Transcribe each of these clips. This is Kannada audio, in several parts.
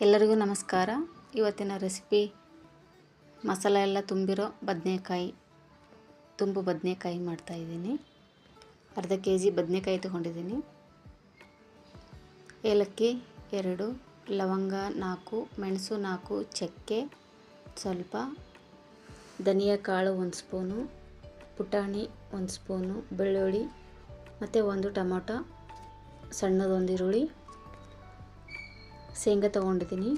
ಎಲ್ಲರಿಗೂ ನಮಸ್ಕಾರ. ಇವತ್ತಿನ ರೆಸಿಪಿ ಮಸಾಲೆ ಎಲ್ಲ ತುಂಬಿರೋ ಬದನೆಕಾಯಿ, ತುಂಬು ಬದನೆಕಾಯಿ ಮಾಡ್ತಾಯಿದ್ದೀನಿ ಅರ್ಧ ಕೆ ಜಿ ಬದನೆಕಾಯಿ ತೊಗೊಂಡಿದ್ದೀನಿ. ಏಲಕ್ಕಿ ಎರಡು, ಲವಂಗ ನಾಲ್ಕು, ಮೆಣಸು ನಾಲ್ಕು, ಚಕ್ಕೆ ಸ್ವಲ್ಪ, ಧನಿಯಾ ಕಾಳು ಒಂದು ಸ್ಪೂನು, ಪುಟಾಣಿ ಒಂದು ಸ್ಪೂನು, ಬೆಳ್ಳುಳ್ಳಿ ಮತ್ತು ಒಂದು ಟೊಮೊಟೊ, ಸಣ್ಣದೊಂದು ಈರುಳ್ಳಿ. ಶೇಂಗಾ ತೊಗೊಂಡಿದ್ದೀನಿ.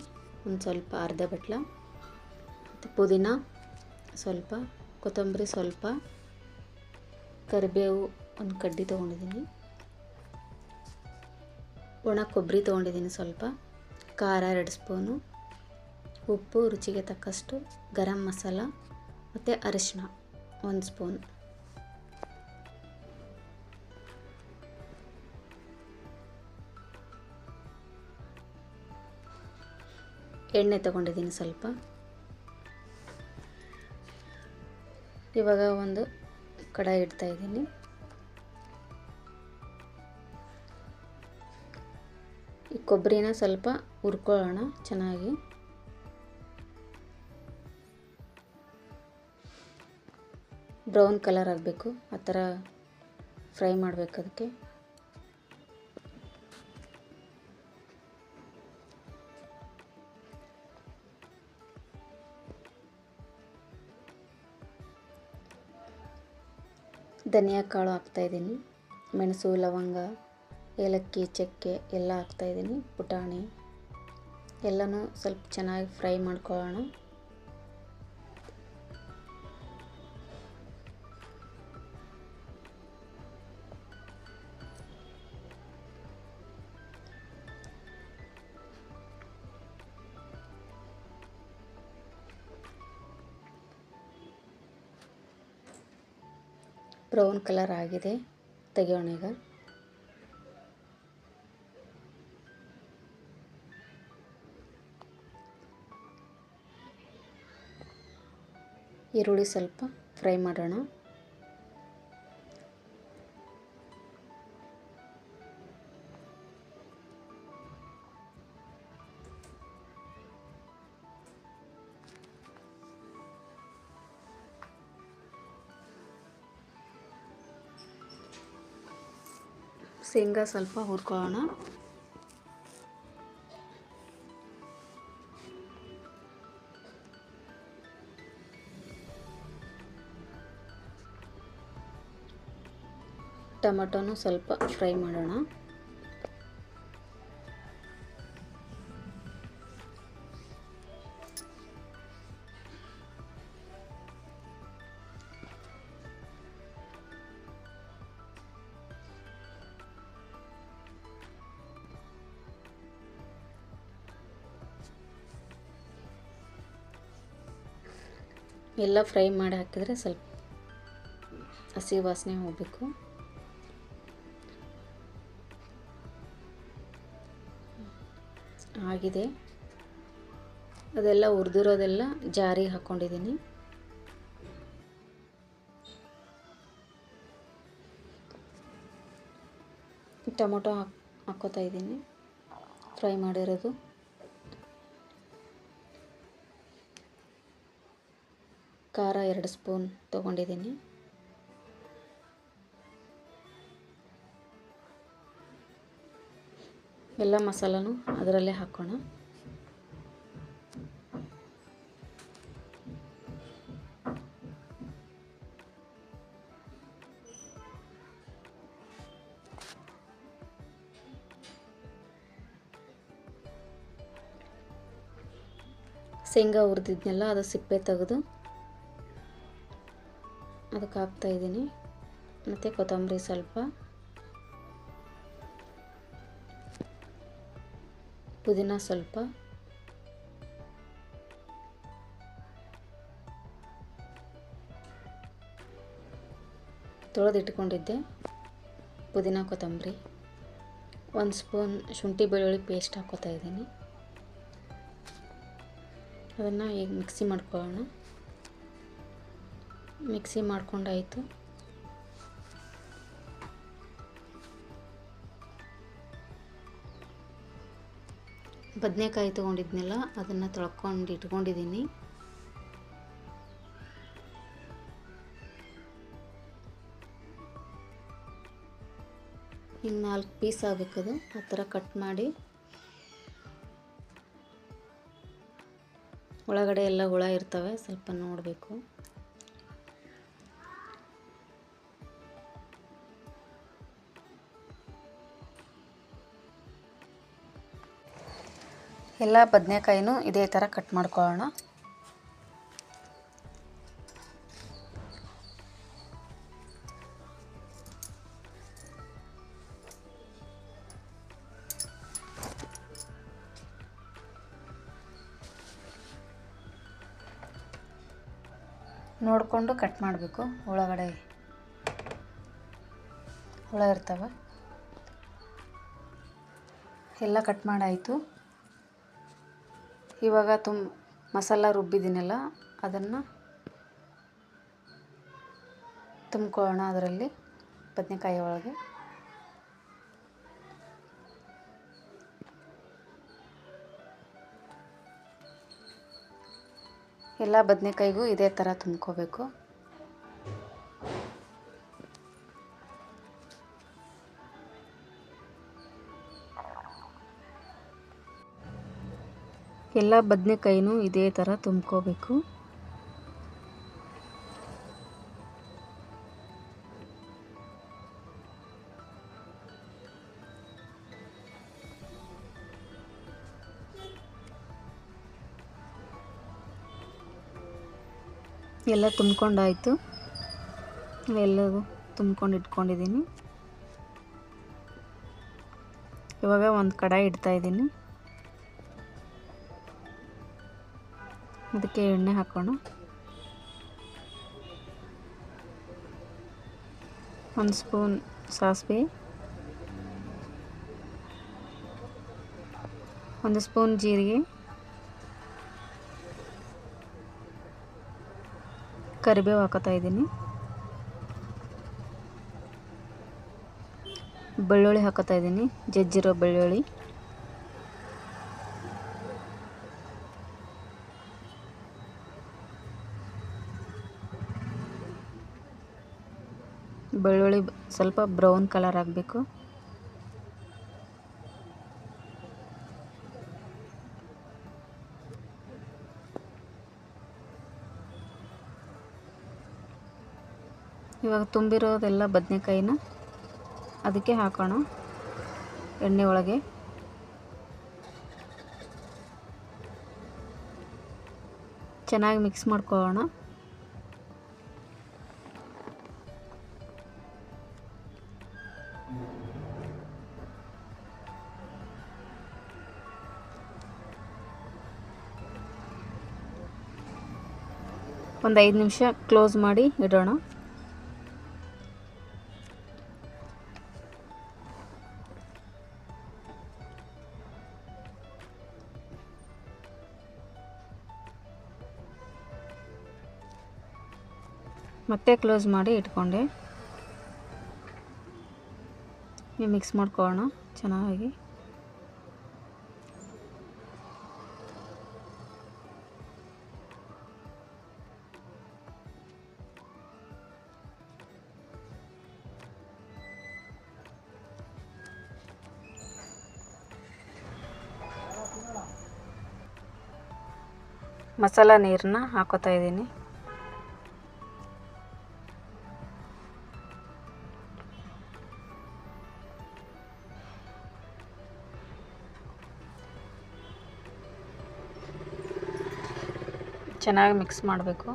ಒಂದು ಸ್ವಲ್ಪ ಅರ್ಧ ಬಟ್ಲ, ಮತ್ತು ಪುದೀನ ಸ್ವಲ್ಪ, ಕೊತ್ತಂಬರಿ ಸ್ವಲ್ಪ, ಕರಿಬೇವು ಒಂದು ಕಡ್ಡಿ ತೊಗೊಂಡಿದ್ದೀನಿ. ಒಣ ಕೊಬ್ಬರಿ ತೊಗೊಂಡಿದ್ದೀನಿ ಸ್ವಲ್ಪ, ಖಾರ ಎರಡು ಸ್ಪೂನು, ಉಪ್ಪು ರುಚಿಗೆ ತಕ್ಕಷ್ಟು ಗರಂ ಮಸಾಲ, ಮತ್ತು ಅರಿಶಿನ ಒಂದು ಸ್ಪೂನ್. ಎಣ್ಣೆ ತಗೊಂಡಿದ್ದೀನಿ ಸ್ವಲ್ಪ. ಇವಾಗ ಒಂದು ಕಡಾಯಿ ಇಡ್ತಾ ಇದ್ದೀನಿ. ಈ ಕೊಬ್ಬರಿನ ಸ್ವಲ್ಪ ಹುರ್ಕೊಳ್ಳೋಣ ಚೆನ್ನಾಗಿ. ಬ್ರೌನ್ ಕಲರ್ ಆಗಬೇಕು, ಆ ಥರ ಫ್ರೈ ಮಾಡಬೇಕು ಅದಕ್ಕೆ. ಧನಿಯಾ ಕಾಳು ಹಾಕ್ತಾಯಿದ್ದೀನಿ ಮೆಣಸು, ಲವಂಗ, ಏಲಕ್ಕಿ, ಚಕ್ಕೆ ಎಲ್ಲ ಹಾಕ್ತಾಯಿದ್ದೀನಿ ಪುಟಾಣಿ ಎಲ್ಲನೂ ಸ್ವಲ್ಪ ಚೆನ್ನಾಗಿ ಫ್ರೈ ಮಾಡ್ಕೊಳ್ಳೋಣ. ಬ್ರೌನ್ ಕಲರ್ ಆಗಿದೆ. ತೆಗೆಯೋಣ ಈಗ ಈರುಳ್ಳಿ ಸ್ವಲ್ಪ ಫ್ರೈ ಮಾಡೋಣ. ಶೇಂಗಾ ಸ್ವಲ್ಪ ಹುರ್ಕೊಳ್ಳೋಣ. ಟೊಮೆಟೊನು ಸ್ವಲ್ಪ ಫ್ರೈ ಮಾಡೋಣ. ಎಲ್ಲ ಫ್ರೈ ಮಾಡಿ ಹಾಕಿದರೆ ಸ್ವಲ್ಪ ಹಸಿ ವಾಸನೆ ಹೋಗಬೇಕು. ಆಗಿದೆ. ಅದೆಲ್ಲ ಹುರಿದಿರೋದೆಲ್ಲ ಜಾರಿಗೆ ಹಾಕ್ಕೊಂಡಿದ್ದೀನಿ ಟೊಮೊಟೊ ಹಾಕ್ ಹಾಕ್ಕೋತಾ ಇದ್ದೀನಿ. ಫ್ರೈ ಮಾಡಿರೋದು. ಖಾರ ಎರಡು ಸ್ಪೂನ್ ತೊಗೊಂಡಿದ್ದೀನಿ. ಎಲ್ಲ ಮಸಾಲನೂ ಅದರಲ್ಲೇ ಹಾಕೋಣ. ಶೇಂಗಾ ಹುರಿದಿದ್ನೆಲ್ಲ ಅದು ಸಿಪ್ಪೆ ತೆಗೆದು ಅದಕ್ಕೆ ಹಾಕ್ತಾಯಿದ್ದೀನಿ ಮತ್ತು ಕೊತ್ತಂಬರಿ ಸ್ವಲ್ಪ. ಪುದೀನ ಸ್ವಲ್ಪ. ತೊಳೆದಿಟ್ಕೊಂಡಿದ್ದೆ. ಪುದೀನ ಕೊತ್ತಂಬರಿ. ಒಂದು ಸ್ಪೂನ್ ಶುಂಠಿ ಬೆಳ್ಳುಳ್ಳಿ ಪೇಸ್ಟ್ ಹಾಕ್ಕೋತಾ ಇದ್ದೀನಿ. ಅದನ್ನು ಈಗ ಮಿಕ್ಸಿ ಮಾಡ್ಕೊಳ್ಳೋಣ. ಮಿಕ್ಸಿ ಮಾಡ್ಕೊಂಡಾಯಿತು. ಬದನೆಕಾಯಿ ತೊಗೊಂಡಿದ್ನಲ್ಲ, ಅದನ್ನು ತೊಳ್ಕೊಂಡು ಇಟ್ಕೊಂಡಿದ್ದೀನಿ. ಇನ್ನು ನಾಲ್ಕು ಪೀಸ್ ಆಗಬೇಕದು, ಆ ಥರ ಕಟ್ ಮಾಡಿ. ಒಳಗಡೆ ಎಲ್ಲ ಹುಳ ಇರ್ತವೆ, ಸ್ವಲ್ಪ ನೋಡಬೇಕು. ಎಲ್ಲ ಬದನೆಕಾಯಿನೂ ಇದೇ ಥರ ಕಟ್ ಮಾಡ್ಕೊಳ್ಳೋಣ. ನೋಡಿಕೊಂಡು ಕಟ್ ಮಾಡಬೇಕು ಒಳಗಡೆ. ಹುಳ ಇರ್ತವೆ ಎಲ್ಲ ಕಟ್ ಮಾಡಾಯಿತು. ಇವಾಗ ತುಂಬ ಮಸಾಲ ರುಬ್ಬಿದ್ದೀನಲ್ಲ ಅದನ್ನು ತುಂಬ್ಕೊಳ್ಳೋಣ ಅದರಲ್ಲಿ ಬದನೆಕಾಯಿ ಒಳಗೆ. ಎಲ್ಲ ಬದನೆಕಾಯಿಗೂ ಇದೇ ಥರ ತುಂಬ್ಕೋಬೇಕು. ಎಲ್ಲ ಬದನೆಕಾಯಿನೂ ಇದೇ ಥರ ತುಂಬ್ಕೋಬೇಕು. ಎಲ್ಲ ತುಂಬ್ಕೊಂಡಾಯಿತು. ಎಲ್ಲವೂ ತುಂಬ್ಕೊಂಡು ಇಟ್ಕೊಂಡಿದ್ದೀನಿ. ಇವಾಗ ಒಂದು ಕಡಾಯಿ ಇಡ್ತಾ ಅದಕ್ಕೆ ಎಣ್ಣೆ ಹಾಕೋಣ. ಒಂದು ಸ್ಪೂನ್ ಸಾಸಿವೆ. ಒಂದು ಸ್ಪೂನ್ ಜೀರಿಗೆ. ಕರಿಬೇವು ಹಾಕೋತಾ ಇದ್ದೀನಿ. ಬೆಳ್ಳುಳ್ಳಿ ಹಾಕೋತಾ ಇದ್ದೀನಿ, ಜಜ್ಜಿರೋ ಬೆಳ್ಳುಳ್ಳಿ. ಬೆಳ್ಳುಳ್ಳಿ ಸ್ವಲ್ಪ ಬ್ರೌನ್ ಕಲರ್ ಆಗಬೇಕು ಇವಾಗ ತುಂಬಿರೋದೆಲ್ಲ ಬದನೆಕಾಯಿನ ಅದಕ್ಕೆ ಹಾಕೋಣ ಎಣ್ಣೆ ಒಳಗೆ. ಚೆನ್ನಾಗಿ ಮಿಕ್ಸ್ ಮಾಡ್ಕೊಳ್ಳೋಣ. ಒಂದು ಐದು ನಿಮಿಷ ಕ್ಲೋಸ್ ಮಾಡಿ ಇಡೋಣ. ಮತ್ತೆ ಕ್ಲೋಸ್ ಮಾಡಿ ಇಟ್ಕೊಂಡೆ. ಮಿಕ್ಸ್ ಮಾಡ್ಕೊಳ್ಳೋಣ ಚೆನ್ನಾಗಿ. ಮಸಾಲ ನೀರನ್ನ ಹಾಕೋತಾ ಇದ್ದೀನಿ. ಚೆನ್ನಾಗಿ ಮಿಕ್ಸ್ ಮಾಡಬೇಕು.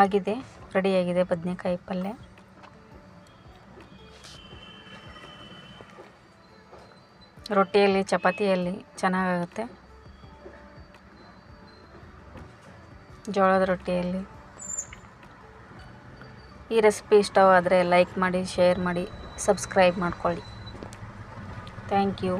ಆಗಿದೆ, ರೆಡಿಯಾಗಿದೆ ಬದನೆಕಾಯಿ ಪಲ್ಯ. ರೊಟ್ಟಿಯಲ್ಲಿ, ಚಪಾತಿಯಲ್ಲಿ ಚೆನ್ನಾಗಾಗುತ್ತೆ. ಜೋಳದ ರೊಟ್ಟಿಯಲ್ಲಿ. ಈ ರೆಸಿಪಿ ಇಷ್ಟವಾದರೆ ಲೈಕ್ ಮಾಡಿ, ಶೇರ್ ಮಾಡಿ, ಸಬ್ಸ್ಕ್ರೈಬ್ ಮಾಡ್ಕೊಳ್ಳಿ. Thank you.